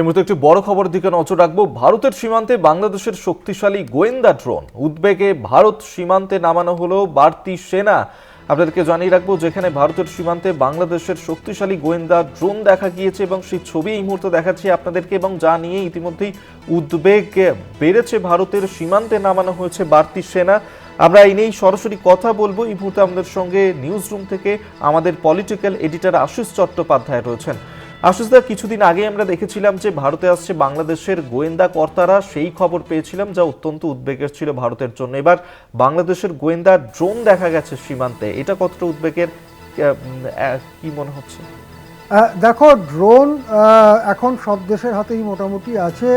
এই মুহূর্তে একটি বড় খবরের দিকে নজর রাখব। ভারতের সীমান্তে বাংলাদেশের শক্তিশালী গোয়েন্দা ড্রোন। উদ্বেগে ভারত সীমান্তে নামানো হলো বাড়তি সেনা। আপনাদেরকে জানিয়ে রাখব, যেখানে ভারতের সীমান্তে বাংলাদেশের শক্তিশালী গোয়েন্দা ড্রোন দেখা গিয়েছে এবং সেই ছবি এই মুহূর্তে দেখাচ্ছি আপনাদেরকে এবং যা নিয়ে ইতিমধ্যেই উদ্বেগ বেড়েছে ভারতের সীমান্তে নামানো হয়েছে বাড়তি সেনা। আমরা এই নিয়েই সরাসরি কথা বলব। এই মুহূর্তে আমাদের সঙ্গে নিউজ রুম থেকে আমাদের পলিটিক্যাল এডিটর আশিস চট্টোপাধ্যায় রয়েছেন। আশিসদা কিছুদিন আগে আমরা দেখেছিলাম যে ভারতে আসছে বাংলাদেশের গোয়েন্দা কর্তারা। সেই খবর পেয়েছিলাম যা অত্যন্ত উদ্বেগের ছিল ভারতের জন্য। এবার বাংলাদেশের গোয়েন্দা ড্রোন দেখা গেছে সীমান্তে। এটা কতটা উদ্বেগের? কি মনে হচ্ছে? দেখো ড্রোন এখন সব দেশের হাতেই মোটামুটি আছে।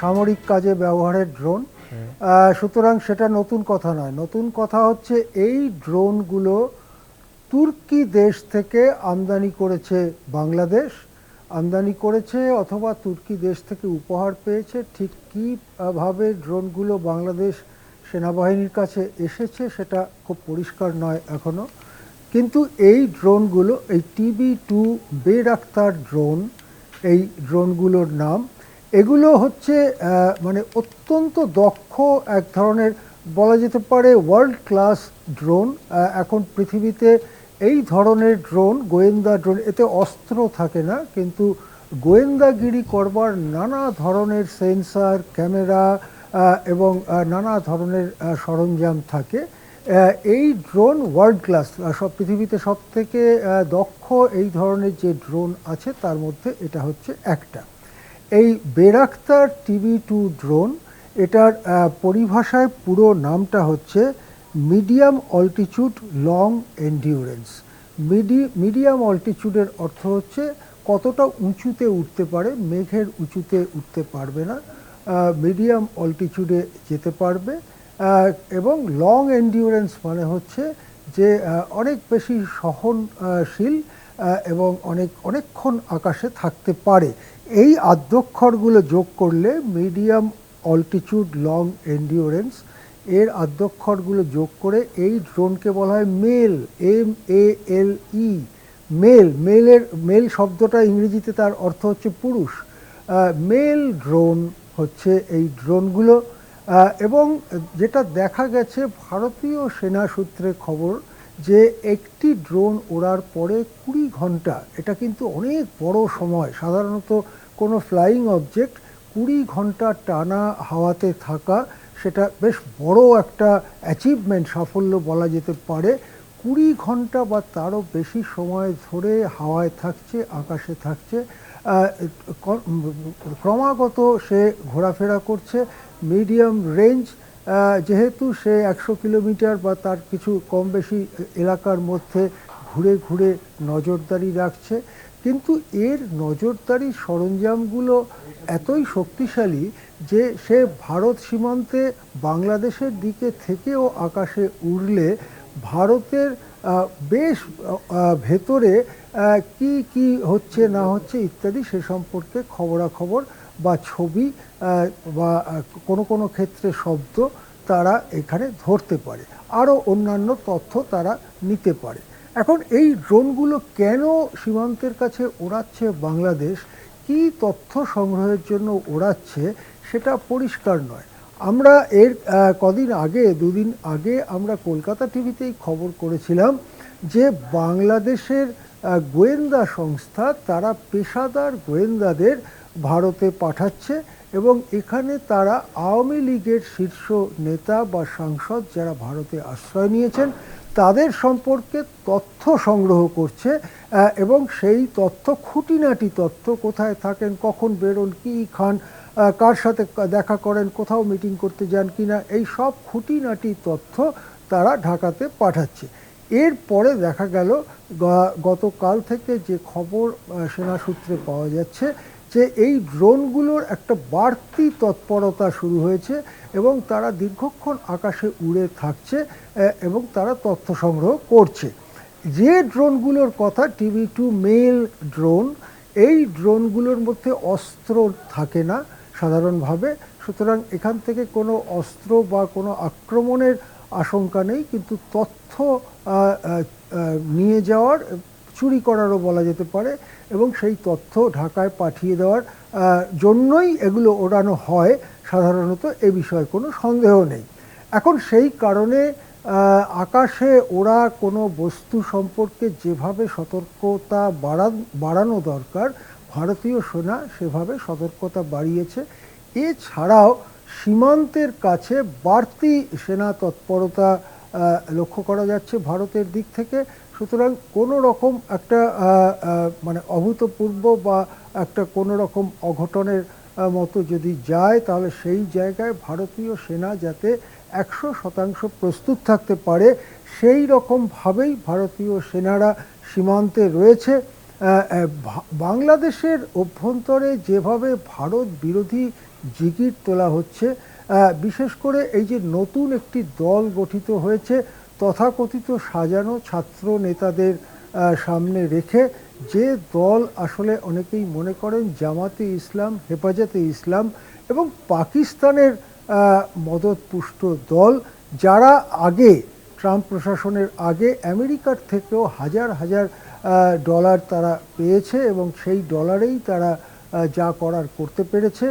সামরিক কাজে ব্যবহারের ড্রোন। সুতরাং সেটা নতুন কথা নয়। নতুন কথা হচ্ছে এই ড্রোনগুলো তুর্কি দেশ থেকে আমদানি করেছে বাংলাদেশ। আমদানি করেছে অথবা তুর্কি দেশ থেকে উপহার পেয়েছে। ঠিক কীভাবে ড্রোনগুলো বাংলাদেশ সেনাবাহিনীর কাছে এসেছে সেটা খুব পরিষ্কার নয় এখনও কিন্তু এই ড্রোনগুলো, এই টিবি টু বেরাক্তার ড্রোন, এই ড্রোনগুলোর নাম, এগুলো হচ্ছে মানে অত্যন্ত দক্ষ এক ধরনের বলা যেতে পারে ওয়ার্ল্ড ক্লাস ড্রোন এখন পৃথিবীতে এই ধরনের ড্রোন, গোয়েন্দা ড্রোন, এতে অস্ত্র থাকে না, কিন্তু গোয়েন্দাগিরি করবার নানা ধরনের সেন্সার, ক্যামেরা এবং নানা ধরনের সরঞ্জাম থাকে। এই ড্রোন ওয়ার্ল্ড ক্লাস সব পৃথিবীতে সব থেকে দক্ষ এই ধরনের যে ড্রোন আছে, তার মধ্যে এটা হচ্ছে একটা। এই বেরাক্তার টিভি টু ড্রোন, এটার পরিভাষায় পুরো নামটা হচ্ছে মিডিয়াম অল্টিচিউড, লং এন্ডিউরেন্স। মিডি, মিডিয়াম অল্টিচিউডের অর্থ হচ্ছে কতটা উঁচুতে উঠতে পারে, মেঘের উঁচুতে উঠতে পারবে না মিডিয়াম অল্টিচিউডে যেতে পারবে এবং লং এন্ডিউরেন্স মানে হচ্ছে যে অনেক বেশি সহনশীল এবং অনেক, অনেকক্ষণ আকাশে থাকতে পারে। এই আদ্যক্ষরগুলো যোগ করলে মিডিয়াম অল্টিচিউড, লং এন্ডিওরেন্স এর আদ্যক্ষরগুলো যোগ করে এই ড্রোনকে বলা হয় male M A L E male মেলের male শব্দটা ইংরেজিতে তার অর্থ হচ্ছে পুরুষ। মেল ড্রোন হচ্ছে এই ড্রোনগুলো এবং যেটা দেখা গেছে ভারতীয় সেনা সূত্রে খবর যে একটি ড্রোন ওড়ার পরে কুড়ি ঘণ্টা, এটা কিন্তু অনেক বড় সময়, সাধারণত কোনো ফ্লাইং অবজেক্ট কুড়ি ঘণ্টা টানা হাওয়াতে থাকা সেটা বেশ বড় একটা অ্যাচিভমেন্ট সাফল্য বলা যেতে পারে। কুড়ি ঘণ্টা বা তারও বেশি সময় ধরে হাওয়ায় থাকছে, আকাশে থাকছে। ক্রমাগত সে ঘোরাফেরা করছে মিডিয়াম রেঞ্জ যেহেতু সে একশো কিলোমিটার বা তার কিছু কম বেশি এলাকার মধ্যে ঘুরে ঘুরে নজরদারি রাখছে। কিন্তু এর নজরদারি সরঞ্জামগুলো এতই শক্তিশালী যে সে ভারত সীমান্তে বাংলাদেশের দিকে থেকেও আকাশে উড়লে ভারতের বেশ ভেতরে কি কি হচ্ছে, না হচ্ছে ইত্যাদি সে সম্পর্কে খবরাখবর বা ছবি বা কোনো কোনো ক্ষেত্রে শব্দ তারা এখানে ধরতে পারে। আরও অন্যান্য তথ্য তারা নিতে পারে। এখন এই ড্রোনগুলো কেন সীমান্তের কাছে ওড়াচ্ছে বাংলাদেশ? কি তথ্য সংগ্রহের জন্য ওড়াচ্ছে সেটা পরিষ্কার নয়। আমরা এর কদিন আগে, দুদিন আগে আমরা কলকাতা টিভিতেই খবর করেছিলাম যে বাংলাদেশের গোয়েন্দা সংস্থা তারা পেশাদার গোয়েন্দাদের ভারতে পাঠাচ্ছে এবং এখানে তারা আওয়ামী লীগের শীর্ষ নেতা বা সাংসদ যারা ভারতে আশ্রয় নিয়েছেন তাদের সম্পর্কে তথ্য সংগ্রহ করছে এবং সেই তথ্য খুঁটিনাটি তথ্য, কোথায় থাকেন, কখন বেরোন, কী খান কার সাথে দেখা করেন, কোথাও মিটিং করতে যান কি না, এই সব খুঁটিনাটি তথ্য তারা ঢাকাতে পাঠাচ্ছে। এরপরে দেখা গেল গতকাল থেকে যে খবর সেনা সূত্রে পাওয়া যাচ্ছে যে এই ড্রোনগুলোর একটা বাড়তি তৎপরতা শুরু হয়েছে এবং তারা দীর্ঘক্ষণ আকাশে উড়ে থাকছে এবং তারা তথ্য সংগ্রহ করছে। যে ড্রোনগুলোর কথা টিভি টু মেল ড্রোন, এই ড্রোনগুলোর মধ্যে অস্ত্র থাকে না সাধারণভাবে। সুতরাং এখান থেকে কোনো অস্ত্র বা কোনো আক্রমণের আশঙ্কা নেই, কিন্তু তথ্য নিয়ে যাওয়ার চুরি করারও বলা যেতে পারে এবং সেই তথ্য ঢাকায় পাঠিয়ে দেওয়ার জন্যই এগুলো ওড়ানো হয় সাধারণত, এ বিষয়ে কোনো সন্দেহ নেই। এখন সেই কারণে আকাশে ওরা কোনো বস্তু সম্পর্কে যেভাবে সতর্কতা বাড়ান দরকার, ভারতীয় সেনা সেভাবে সতর্কতা বাড়িয়েছে। এছাড়াও সীমান্তের কাছে বাড়তি সেনা তৎপরতা লক্ষ্য করা যাচ্ছে ভারতের দিক থেকে। সুতরাং কোনো রকম একটা মানে অভূতপূর্ব বা একটা কোনো রকম অঘটনের মতো যদি যায়, তাহলে সেই জায়গায় ভারতীয় সেনা যাতে একশো শতাংশ প্রস্তুত থাকতে পারে, সেই রকমভাবেই ভারতীয় সেনারা সীমান্তে রয়েছে। বাংলাদেশের অভ্যন্তরে যেভাবে ভারত বিরোধী জিগির তোলা হচ্ছে বিশেষ করে এই যে নতুন একটি দল গঠিত হয়েছে, তথাকথিত সাজানো ছাত্র নেতাদের সামনে রেখে যে দল আসলে অনেকেই মনে করেন জামাতে ইসলাম, হেফাজতে ইসলাম এবং পাকিস্তানের মদতপুষ্ট দল, যারা আগে ট্রাম্প প্রশাসনের আগে আমেরিকার থেকেও হাজার হাজার ডলার তারা পেয়েছে এবং সেই ডলারেই তারা যা করার করতে পেরেছে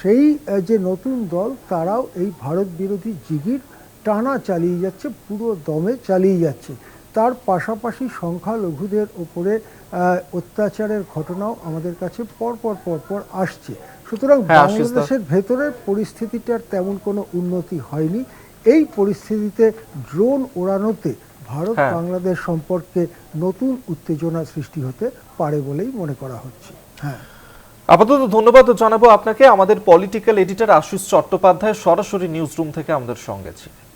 সেই যে নতুন দল তারাও এই ভারত বিরোধী জিগির টানা চালিয়ে যাচ্ছে পুরো দমে চালিয়ে যাচ্ছে। তার পাশাপাশি সংখ্যালঘুদের ওপরে অত্যাচারের ঘটনাও আমাদের কাছে পরপর পরপর আসছে। সুতরাং হ্যাঁ, বাংলাদেশের ভেতরের পরিস্থিতিটার তেমন কোনো উন্নতি হয়নি। এই পরিস্থিতিতে ড্রোন ওড়ানোতে ভারত হ্যাঁ। বাংলাদেশ সম্পর্কে নতুন উত্তেজনা সৃষ্টি হতে পারে বলেই মনে করা হচ্ছে। হ্যাঁ। আপাতত ধন্যবাদ জানাব আপনাকে। আমাদের পলিটিক্যাল এডিটর আশিস চট্টোপাধ্যায় সরাসরি নিউজ রুম থেকে আমাদের সঙ্গে ছিলেন।